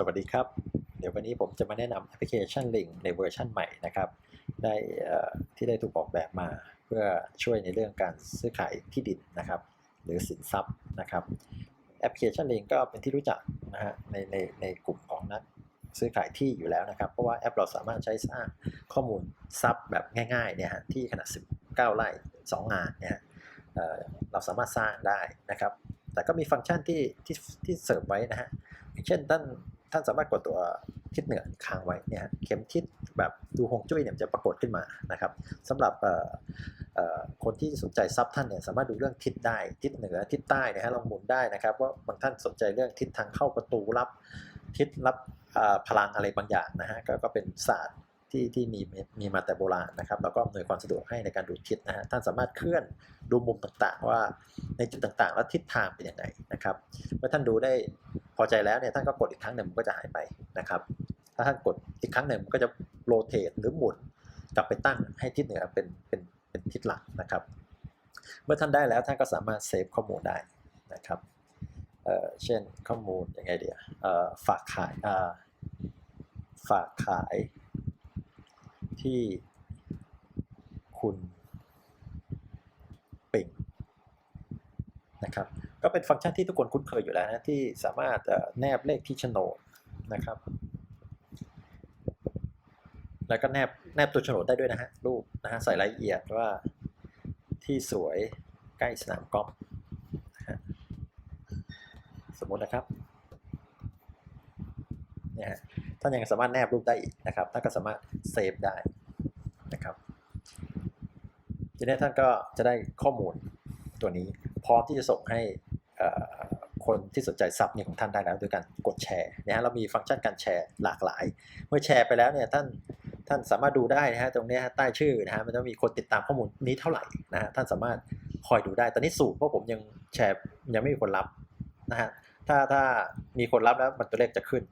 สวัสดีครับ เดี๋ยววันนี้ผมจะมาแนะนำแอปพลิเคชัน Link ในเวอร์ชันใหม่นะครับได้ที่ได้ถูกออกแบบมาเพื่อช่วยในเรื่องการซื้อขายที่ดินนะครับ หรือสินทรัพย์นะครับแอปพลิเคชัน Link ก็เป็นที่รู้จักนะฮะในในในกลุ่มของนักซื้อขายที่อยู่แล้วนะครับ เพราะว่าแอปเราสามารถใช้สร้างข้อมูลทรัพย์แบบง่ายๆเนี่ยฮะที่ขนาด 19 ไร่ 2 งานเนี่ยเเราสามารถสร้างได้นะครับ แต่ก็มีฟังก์ชันที่ที่ที่เสริมไว้นะฮะอย่างเช่นท่าน ท่านสามารถกดตัวทิศเหนือค้างไว้เนี่ยเข็มทิศแบบดูฮงจุ้ยเนี่ยจะปรากฏขึ้นมานะครับสำหรับคนที่สนใจซับท่านเนี่ยสามารถดูเรื่องทิศได้ทิศเหนือทิศใต้นะฮะลองหมุนได้นะครับว่าบางท่านสนใจเรื่องทิศทางเข้าประตูรับทิศรับพลังอะไรบางอย่างนะฮะก็ก็เป็นศาสตร์ที่ที่มีมีมาแต่โบราณนะครับแล้วก็อำนวยความสะดวกให้ในการดูทิศนะฮะท่านสามารถเคลื่อนดูมุมต่างๆ ว่าในจุดต่างๆ แล้วทิศทางเป็นยังไงนะครับเมื่อท่านดูได้ พอใจแล้วเนี่ยท่านก็กดอีกครั้งหนึ่งมันก็จะหายไปนะครับ ถ้าท่านกดอีกครั้งหนึ่งมันก็จะโรเตทหรือหมุนกลับไปตั้งให้ทิศเหนือเป็นเป็นเป็นทิศหลักนะครับ เมื่อท่านได้แล้วท่านก็สามารถเซฟข้อมูลได้นะครับเเช่นข้อมูลยังไงเดียฝากขายาฝากขายที่คุณปิงนะครับ ก็เป็นฟังก์ชันที่ทุกคนคุ้นเคยอยู่แล้วนะที่สามารถแนบเลขที่โฉนดนะครับ แล้วก็แนบแนบตัวโฉนดได้ด้วยนะฮะรูปนะฮะใส่รายละเอียดว่าที่สวยใกล้สนามกอล์ฟนะฮะสมมตินะครับเนี่ยท่านยังสามารถแนบรูปได้อีกนะครับท่านก็สามารถเซฟได้นะครับทีนี้ท่านก็จะได้ข้อมูลตัวนี้พร้อมที่จะส่งให้ คนที่สนใจซับนี่ของท่านได้แล้วโดยการกดแชร์นะฮะเรามีฟังก์ชันการแชร์หลากหลาย เมื่อแชร์ไปแล้วเนี่ยท่านท่านสามารถดูได้นะฮะตรงนี้ใต้ชื่อนะฮะมันจะมีคนติดตามข้อมูลนี้เท่าไหร่นะฮะท่านสามารถคอยดูได้ตอนนี้สูงเพราะผมยังแชร์ยังไม่มีคนรับนะฮะถ้าถ้ามีคนรับแล้วมันตัวเลขจะขึ้น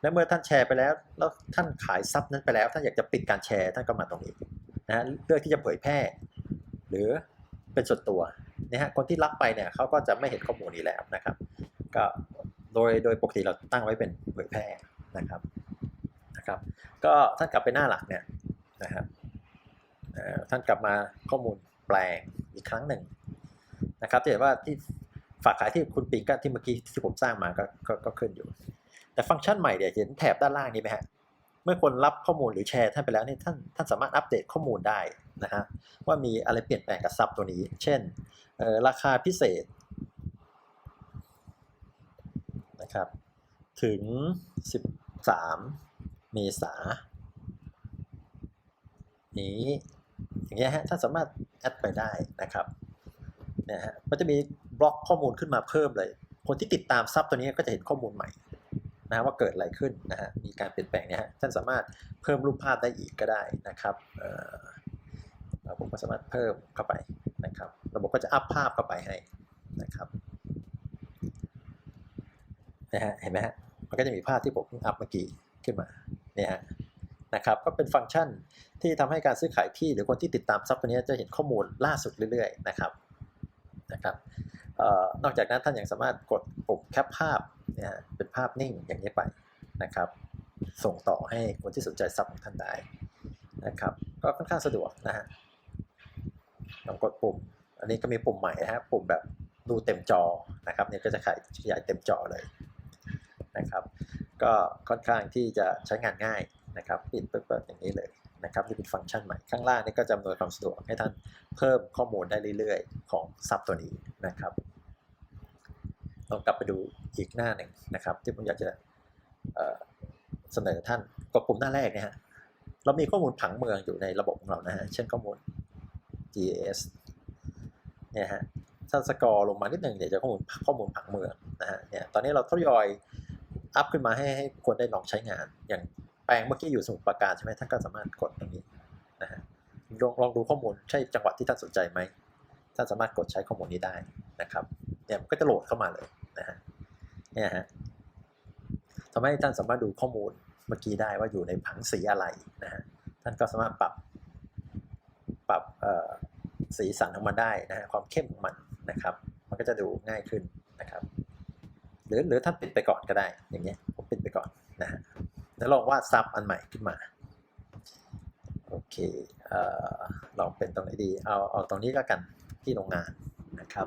และเมื่อท่านแชร์ไปแล้ว แล้วท่านขายซับนั้นไปแล้ว ท่านอยากจะปิดการแชร์ท่านก็มาตรงนี้นะฮะเลือกที่จะเผยแพร่ หรือเป็นส่วนตัว นะฮะคนที่รับไปเนี่ยเขาก็จะไม่เห็นข้อมูลนี้แล้วนะครับ ก็โดยโดยปกติเราตั้งไว้เป็นเผยแพร่นะครับนะครับ ก็ท่านกลับไปหน้าหลักเนี่ยนะครับท่านกลับมาข้อมูลแปลงอีกครั้งหนึ่งนะครับจะเห็นว่าที่ฝากขายที่คุณปิงก็ที่เมื่อกี้ที่ผมสร้างมาก็ก็ก็ขึ้นอยู่ แต่ฟังก์ชันใหม่เนี่ยวเห็นแถบด้านล่างนี้ไหมฮะเมื่อคนรับข้อมูลหรือแชร์ท่านไปแล้วเนี่ยท่านท่านสามารถอัปเดตข้อมูลได้ นะฮะว่ามีอะไรเปลี่ยนแปลงกับซับตัวนี้ เช่นราคาพิเศษนะครับถึง 13 เมษานี้อย่างเงี้ยฮะท่านสามารถแอดไปได้นะครับเนี่ยฮะมันจะมีบล็อกข้อมูลขึ้นมาเพิ่มเลย คนที่ติดตามซับตัวนี้ก็จะเห็นข้อมูลใหม่นะว่าเกิดอะไรขึ้นนะฮะมีการเปลี่ยนแปลงเนี่ยฮะท่านสามารถเพิ่มรูปภาพได้อีกก็ได้นะครับ ผมก็สามารถเพิ่มเข้าไปนะครับ ระบบก็จะอัพภาพเข้าไปให้นะครับนะฮะเห็นไหมฮะมันก็จะมีภาพที่ผมอัพเมื่อกี้ขึ้นมาเนี่ยฮะนะครับก็เป็นฟังก์ชันที่ทำให้การซื้อขายที่หรือคนที่ติดตามซับตัวนี้จะเห็นข้อมูลล่าสุดเรื่อยๆนะครับนะครับออนอกจากนั้นท่านยังสามารถกดปุ่มแคปภาพเนี่ยเป็นภาพนิ่งอย่างนี้ไปนะครับ ส่งต่อให้คนที่สนใจซับของท่านได้นะครับ ก็ค่อนข้างสะดวกนะฮะ ลองกดปุ่ม อันนี้ก็มีปุ่มใหม่นะฮะปุ่มแบบดูเต็มจอนะครับเนี่ยก็จะขยายขยายเต็มจอเลยนะครับ ก็ค่อนข้างที่จะใช้งานง่ายนะครับปิดเปิดๆอย่างนี้เลยนะครับนี่เป็นฟังก์ชันใหม่ข้างล่างนี่ก็จะอำนวยความสะดวกให้ท่านเพิ่มข้อมูลได้เรื่อยๆ ของซับตัวนี้นะครับลองกลับไปดูอีกหน้าหนึ่งนะครับ ที่ผมอยากจะเอ่อเสนอท่านกดปุ่มหน้าแรกเนี่ยฮะเรามีข้อมูลผังเมืองอยู่ในระบบของเรานะฮะเช่นข้อมูล GIS เนี่ยฮะถ้าสกอร์ลงมานิดหนึ่งเดี๋ยวจะข้อมูลข้อมูลผังเมืองนะฮะเนี่ยตอนนี้เราทยอยอัพขึ้นมาให้ให้คนได้ลองใช้งาน อย่างแปลงเมื่อกี้อยู่สมุทรปราการใช่ไหมท่านก็สามารถกดตรงนี้นะฮะลองลองดูข้อมูลใช่จังหวัดที่ท่านสนใจไหมท่านสามารถกดใช้ข้อมูลนี้ได้นะครับเนี่ยมันก็จะโหลดเข้ามาเลยนะฮะเนี่ยฮะทำให้ท่านสามารถดูข้อมูลเมื่อกี้ได้ว่าอยู่ในผังสีอะไรนะฮะท่านก็สามารถปรับปรับเอ่อ สีสันของมันได้นะฮะความเข้มของมันนะครับ มันก็จะดูง่ายขึ้นนะครับ หรือหรือท่านปิดไปก่อนก็ได้อย่างเงี้ยผมปิดไปก่อนนะฮะแล้วลองวาดซับอันใหม่ขึ้นมาโอเคเอ่อลองเป็นตรงไหนดีเอาเอาตรงนี้ก็กันที่โรงงานนะครับ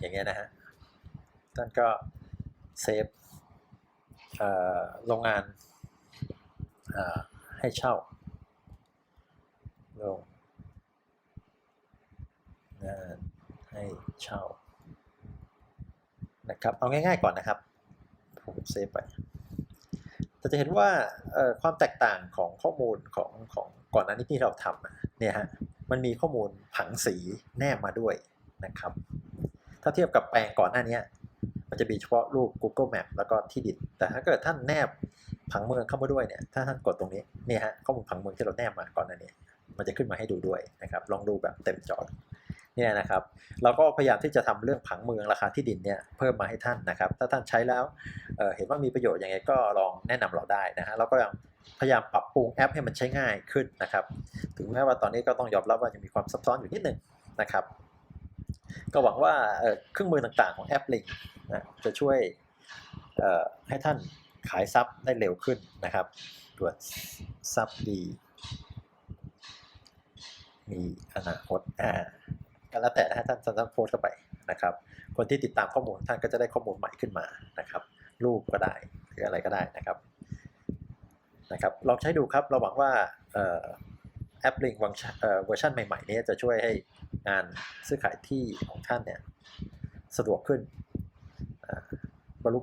อย่างเงี้ยนะฮะท่านก็เซฟ โรงงานให้เช่าโรงงานให้เช่านะครับเอาง่าย ๆก่อนนะครับผมเซฟไปแต่จะเห็นว่าความแตกต่างของข้อมูลของของก่อนหน้านี้ที่เราทำเนี่ยฮะมันมีข้อมูลผังสีแนบมาด้วยนะครับ ถ้าเทียบกับแปลงก่อนหน้านี้ มันจะมีเฉพาะรูป Google Map แล้วก็ที่ดิน แต่ถ้าเกิดท่านแนบผังเมืองเข้ามาด้วยเนี่ย ถ้าท่านกดตรงนี้เนี่ยฮะข้อมูลผังเมืองที่เราแนบมาก่อนหน้านี้ มันจะขึ้นมาให้ดูด้วยนะครับ ลองดูแบบเต็มจอเนี่ยนะครับ เราก็พยายามที่จะทำเรื่องผังเมืองราคาที่ดินเนี่ยเพิ่มมาให้ท่านนะครับ ถ้าท่านใช้แล้วเเห็นว่ามีประโยชน์ยังไงก็ลองแนะนำเราได้นะฮะเราก็ยังพยายามปรับปรุงแอปให้มันใช้ง่ายขึ้นนะครับ ถึงแม้ว่าตอนนี้ก็ต้องยอมรับว่ายังมีความซับซ้อนอยู่นิดนึงนะครับ ก็หวังว่าเครื่องมือต่างๆของแอปลิงนะจะช่วยให้ท่านขายซับได้เร็วขึ้นนะครับ ตรวจซับดี มีอนาคตอ่าก็แล้วแต่นะฮะท่านท่านโพสต์เข้าไปนะครับ คนที่ติดตามข้อมูลท่านก็จะได้ข้อมูลใหม่ขึ้นมานะครับ รูปก็ได้หรืออะไรก็ได้นะครับนะครับลองใช้ดูครับเราหวังว่าแอปลิงวังเอ่อเวอร์ชันใหม่ๆนี้จะช่วยให้ งานซื้อขายที่ของท่านเนี่ยสะดวกขึ้นบรรลุ